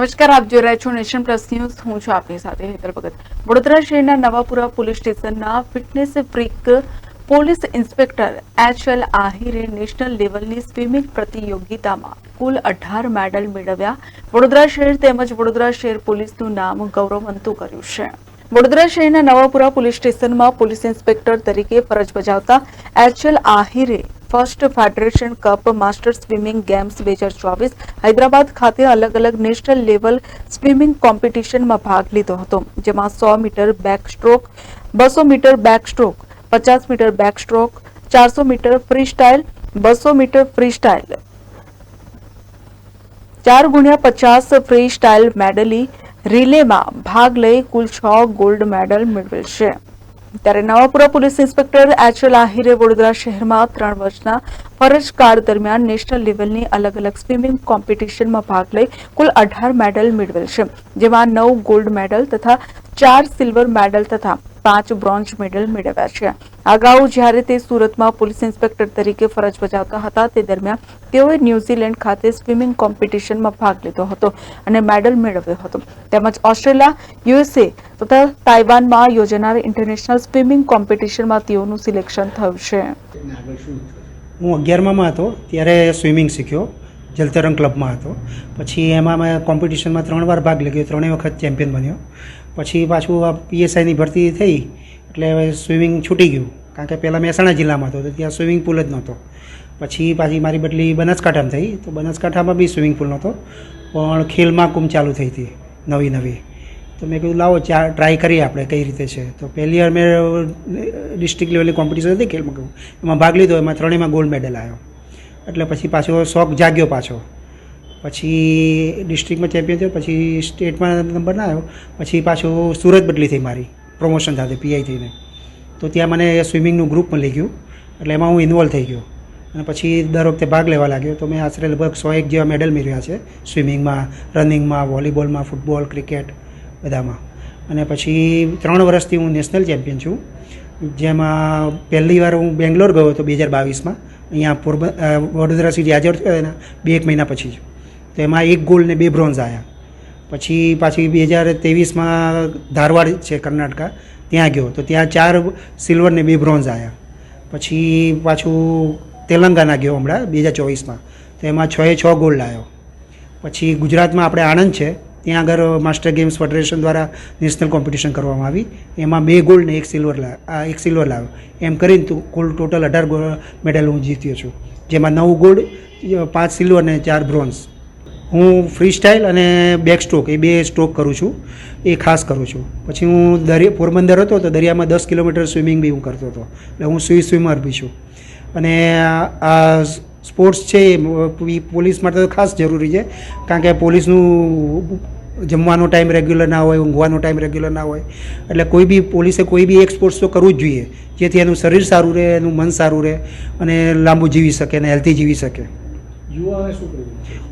નમસ્કાર, આપ જોઈ રહ્યા છો નેશન પ્લસ ન્યૂઝ. હું છું આપની સાથે હેતલ ભગત. વડોદરા શહેરના નવાપુરા પોલીસ સ્ટેશનના fitness freak police inspector H L Ahire national લેવલની સ્વિમિંગ પ્રતિયોગિતામાં કુલ અઢાર મેડલ મેળવ્યા. વડોદરા શહેર તેમજ વડોદરા શહેર પોલીસનું નામ ગૌરવવંતું કર્યું છે. વડોદરા શહેરના નવાપુરા પોલીસ સ્ટેશનમાં પોલીસ ઇન્સ્પેક્ટર તરીકે ફરજ બજાવતા H L Ahire first federation cup master swimming games બે હજાર ચોવીસ હૈદરાબાદ ખાતે અલગ અલગ નેશનલ લેવલ સ્વિમિંગ કોમ્પિટિશનમાં ભાગ લીધો હતો, જેમાં સો મીટર બેક સ્ટ્રોક બસો મીટર બેક સ્ટ્રોક પચાસ મીટર બેક સ્ટ્રોક ચારસો મીટર ફ્રી સ્ટાઇલ બસો મીટર ફ્રી સ્ટાઇલ ચાર ગુણ્યા પચાસ ફ્રી સ્ટાઇલ મેડલી રિલેમાં ભાગ લઈ કુલ છ ગોલ્ડ મેડલ મેળવેલ છે. ત્યારે Navapura police inspector H L Ahire Vadodara શહેરમાં ત્રણ વર્ષના ફરજ કાળ દરમિયાન નેશનલ લેવલની અલગ અલગ સ્વિમિંગ કોમ્પિટિશનમાં ભાગ લઈ કુલ અઢાર મેડલ મેળવેલ છે, જેમાં નવ ગોલ્ડ મેડલ તથા ચાર સિલ્વર મેડલ તથા પાંચ બ્રોન્ઝ મેડલ મેળવ્યા છે. અગાઉ જ્યારે તે સુરતમાં પોલીસ ઇન્સ્પેક્ટર તરીકે ફરજ બજાવતા હતા, તે દરમિયાન તેઓએ ન્યૂઝીલેન્ડ ખાતે સ્વિમિંગ કોમ્પિટિશનમાં ભાગ લીધો હતો અને મેડલ મેળવ્યો હતો. તેમજ ઓસ્ટ્રેલિયા, યુએસએ તથા તાઇવાનમાં યોજાનાર ઇન્ટરનેશનલ સ્વિમિંગ કોમ્પિટિશનમાં તેઓનું સિલેક્શન થયું છે. હું અગિયારમાં હતો, ત્યારે સ્વિમિંગ શીખ્યો. જલતરંગ ક્લબમાં હતો. પછી એમાં મેં કોમ્પિટિશનમાં ત્રણ વાર ભાગ લીધો. ત્રણેય વખત ચેમ્પિયન બન્યો. પછી પાછું આ પીએસઆઈની ભરતી થઈ, એટલે હવે સ્વિમિંગ છૂટી ગયું. કારણ કે પહેલાં મહેસાણા જિલ્લામાં હતો, તો ત્યાં સ્વિમિંગ પુલ જ નહોતો. પછી પાછી મારી બદલી બનાસકાંઠામાં થઈ. તો બનાસકાંઠામાં બી સ્વિમિંગ પુલ નહોતો. પણ ખેલ મહાકુંભ ચાલુ થઈ હતી, નવી નવી. તો મેં કીધું, લાવો, ચા ટ્રાય કરીએ આપણે કઈ રીતે છે. તો પહેલી વાર મેં ડિસ્ટ્રિક્ટ લેવલની કોમ્પિટિશન હતી ખેલ મહાકુંભ એમાં ભાગ લીધો, એમાં ત્રણેયમાં ગોલ્ડ મેડલ આવ્યો. એટલે પછી પાછો શોખ જાગ્યો પાછો. પછી ડિસ્ટ્રિક્ટમાં ચેમ્પિયન થયો, પછી સ્ટેટમાં નંબર ના આવ્યો, પછી પાછું સુરત બદલી થઈ મારી પ્રમોશન સાથે પીઆઈ થઈને. તો ત્યાં મને સ્વિમિંગનું ગ્રુપ મળી ગયું, એટલે એમાં હું ઇન્વોલ્વ થઈ ગયો. અને પછી દર વખતે ભાગ લેવા લાગ્યો, તો મેં આશરે લગભગ સો એક જેવા મેડલ મેળવ્યા છે સ્વિમિંગમાં રનિંગમાં વોલીબોલમાં ફૂટબોલ ક્રિકેટ બધામાં. અને પછી ત્રણ વર્ષથી હું નેશનલ ચેમ્પિયન છું. જેમાં પહેલી વાર હું બેંગ્લોર ગયો હતો, બે હજાર બાવીસમાં. અહીંયા પોરબ વડોદરા સિટી એના, બે એક મહિના પછી જ. તો એમાં એક ગોલ્ડ ને બે બ્રોન્ઝ આવ્યા પછી પાછી બે હજાર ત્રેવીસમાં ધારવાડ છે કર્ણાટકા, ત્યાં ગયો. તો ત્યાં ચાર સિલ્વર ને બે બ્રોન્ઝ આવ્યા પછી પાછું તેલંગાના ગયો હમણાં, બે હજાર ચોવીસમાં. તો એમાં છ એ છ ગોલ્ડ આવ્યો પછી ગુજરાતમાં આપણે આણંદ છે. ત્યાં આગળ માસ્ટર ગેમ્સ ફેડરેશન દ્વારા નેશનલ કોમ્પિટિશન કરવામાં આવી. એમાં બે ગોલ્ડ ને એક સિલ્વર આ એક સિલ્વર લાવ્યો. એમ કરીને તું કુલ ટોટલ અઢાર મેડલ હું જીત્યો છું. જેમાં નવ ગોલ્ડ પાંચ સિલ્વર અને ચાર બ્રોન્ઝ હું ફ્રી સ્ટાઇલ અને બેક સ્ટ્રોક એ બે સ્ટ્રોક કરું છું. એ ખાસ કરું છું. પછી હું દરિયા પોરબંદર હતો તો દરિયામાં દસ કિલોમીટર સ્વિમિંગ બી હું કરતો હતો. એટલે હું સ્વી સ્વિમર બી છું. અને આ સ્પોર્ટ્સ છે એ પોલીસ માટે તો ખાસ જરૂરી છે. કારણ કે પોલીસનું જમવાનો ટાઈમ રેગ્યુલર ના હોય ઊંઘવાનો ટાઈમ રેગ્યુલર ના હોય. એટલે કોઈ બી પોલીસે કોઈ બી એક સ્પોર્ટ્સ તો કરવું જ જોઈએ. જેથી એનું શરીર સારું રહે એનું મન સારું રહે અને લાંબુ જીવી શકે અને હેલ્ધી જીવી શકે. યુવાઓને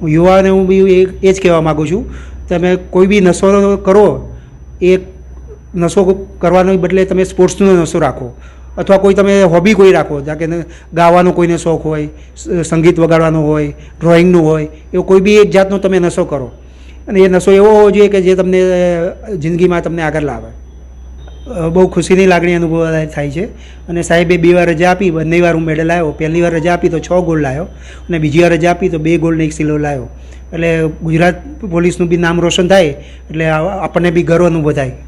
હું યુવાને હું બી એ જ કહેવા માગું છું. તમે કોઈ બી નશો કરો એ નશો કરવાનો બદલે તમે સ્પોર્ટ્સનો નશો રાખો. અથવા કોઈ તમે હોબી કોઈ રાખો, જ્યાં કે ગાવાનો કોઈને શોખ હોય સંગીત વગાડવાનો હોય ડ્રોઈંગનું હોય, એવો કોઈ બી એક જાતનો તમે નશો કરો. અને એ નશો એવો હોવો જોઈએ કે જે તમને જિંદગીમાં તમને આગળ લાવે. બહુ ખુશીની લાગણી અનુભવ થાય છે. અને સાહેબે બે વાર રજા આપી, બંને વાર હું મેડલ આવ્યો પહેલી વાર રજા આપી તો છ ગોલ્ડ લાવ્યો અને બીજી વાર રજા આપી તો બે ગોલ્ડ એક સિલ્વર લાવ્યો એટલે ગુજરાત પોલીસનું બી નામ રોશન થાય, એટલે આપણને બી ગર્વ અનુભવ થાય.